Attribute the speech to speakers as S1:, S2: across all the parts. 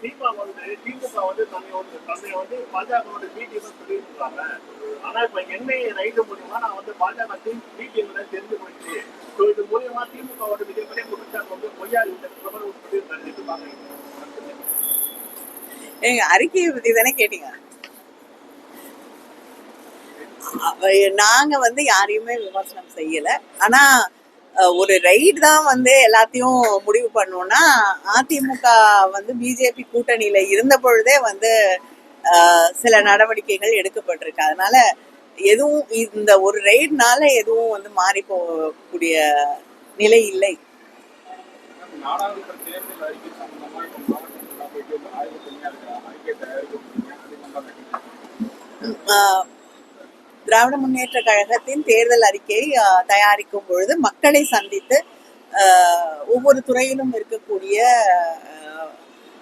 S1: தீபா வந்து தன்னை வந்து தன்னை வந்து பாஜகவோட பிடிஎம் சொல்லியிருக்காங்க. ஆனா இப்ப என்ஐ ரைடு மூலியமா நான் வந்து பாஜக பிடிஎம் தெரிஞ்சு போயிடுச்சு ஸோ இது மூலியமா திமுகவோட மிகப்பெரிய குற்றச்சாட்டு வந்து பொய்யா இந்த பிரபலம் சொல்லியிருக்காரு இது
S2: அறிக்கையை பத்தி தானே கேட்டீங்க? நாங்க வந்து யாரையுமே விமர்சனம் செய்யல. ஆனா ஒரு ரைடு தான் வந்து எல்லாத்தையும் முடிவு பண்ணோம்னா அதிமுக வந்து பிஜேபி கூட்டணியில இருந்த பொழுதே வந்து சில நடவடிக்கைகள் எடுக்கப்பட்டிருக்கு. அதனால எதுவும் இந்த ஒரு ரைடுனால எதுவும் வந்து மாறி போகக்கூடிய நிலை இல்லை. ஆஹ் திராவிட முன்னேற்ற கழகத்தின் தேர்தல் அறிக்கை தயாரிக்கும் பொழுது மக்களை சந்தித்து ஆஹ் ஒவ்வொரு துறையிலும் இருக்கக்கூடிய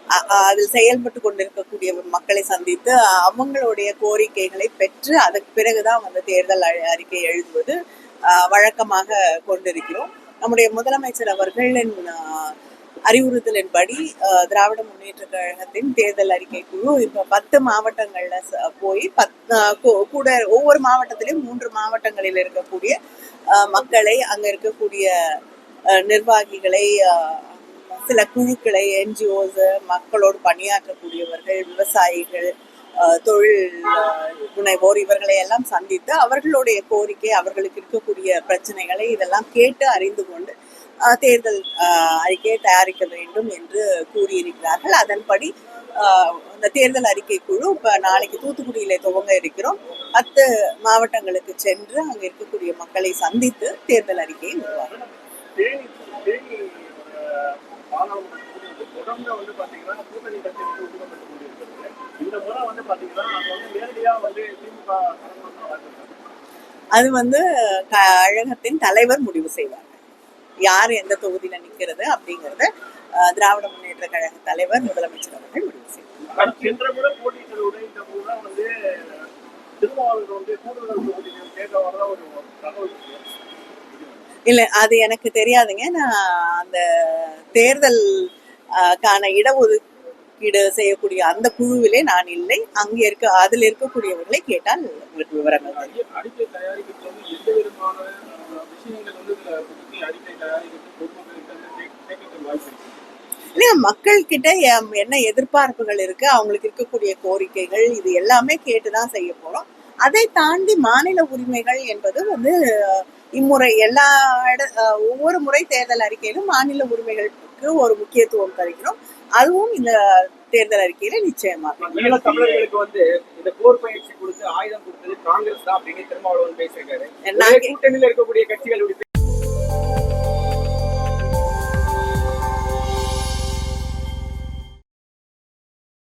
S2: ஆஹ் அதில் செயல்பட்டு கொண்டிருக்கக்கூடிய மக்களை சந்தித்து அவங்களுடைய கோரிக்கைகளை பெற்று அதுக்கு பிறகுதான் வந்து தேர்தல் அ- அறிக்கை எழுதுவது ஆஹ் வழக்கமாக கொண்டிருக்கிறோம். நம்முடைய முதலமைச்சர் அவர்களின் அறிவுறுத்தலின்படி படி திராவிட முன்னேற்ற கழகத்தின் தேர்தல் அறிக்கை குழு இப்ப பத்து மாவட்டங்கள்ல ச- போய் பத் கூட ஒவ்வொரு மாவட்டத்திலும் மூன்று மாவட்டங்களில் இருக்கக்கூடிய மக்களை அங்க இருக்கக்கூடிய நிர்வாகிகளை சில குழுக்களை என்ஜிஓஸ் மக்களோடு பணியாற்றக்கூடியவர்கள் விவசாயிகள் தொழில் முனைவோர் இவர்களை எல்லாம் சந்தித்து அவர்களுடைய கோரிக்கை அவர்களுக்கு இருக்கக்கூடிய பிரச்சனைகளை இதெல்லாம் கேட்டு அறிந்து கொண்டு தேர்தல் அறிக்கையை தயாரிக்க வேண்டும் என்று கூறியிருக்கிறார்கள். அதன்படி அந்த இந்த தேர்தல் அறிக்கை குழு இப்போ நாளைக்கு தூத்துக்குடியில் துவங்க இருக்கிறோம். பத்து மாவட்டங்களுக்கு சென்று அங்கே இருக்கக்கூடிய மக்களை சந்தித்து தேர்தல் அறிக்கையை
S1: உருவாகும் அது வந்து
S2: அது வந்து கழகத்தின் தலைவர் முடிவு செய்வார். யார் எந்த தொகுதியில நிக்கிறது அப்படிங்கறத திராவிட முன்னேற்ற கழக தலைவர் முதலமைச்சர் அவர்கள் முடிவு
S1: இருக்கு.
S2: இல்ல அது எனக்கு தெரியாதுங்க. நான் அந்த தேர்தல் கான இடஒதுக்கீடு செய்யக்கூடிய அந்த குழுவிலே நான் இல்லை. அங்க இருக்க அதில் இருக்கக்கூடியவர்களை கேட்டால் உங்களுக்கு விவரங்கள் தெரியும்.
S1: அறிக்கை- அறிக்கை தயாரிக்கிறது வந்து எந்த விதமான அஹ், விஷயங்கள் வந்து இதுல பத்தி அறிக்கை தயாரிக்கிறது பொதுமக்களுக்கு வந்து கேட்க- கேட்கறதுக்கு வாய்ப்பு இருக்கு
S2: மக்கள் கிட்ட என்ன எதிர்பார்ப்புகள் இருக்கு? அவங்களுக்கு இருக்கக்கூடிய கோரிக்கைகள் இது எல்லாமே கேட்டுதான் செய்ய போறோம். அதை தாண்டி மாநில உரிமைகள் என்பது வந்து இம்முறை எல்லா இட ஒவ்வொரு முறை தேர்தல் அறிக்கையிலும் மாநில உரிமைகளுக்கு ஒரு முக்கியத்துவம் தருகிறோம். அதுவும் இந்த தேர்தல் அறிக்கையில நிச்சயமாக.
S3: தமிழர்களுக்கு வந்து இந்த போர் பயிற்சி கொடுத்து ஆயுதம் கொடுத்தது காங்கிரஸ் தான் அப்படின்னு திருமாவளவன் பேசியிருக்காரு. கூட்டணியில இருக்கக்கூடிய கட்சிகளுடைய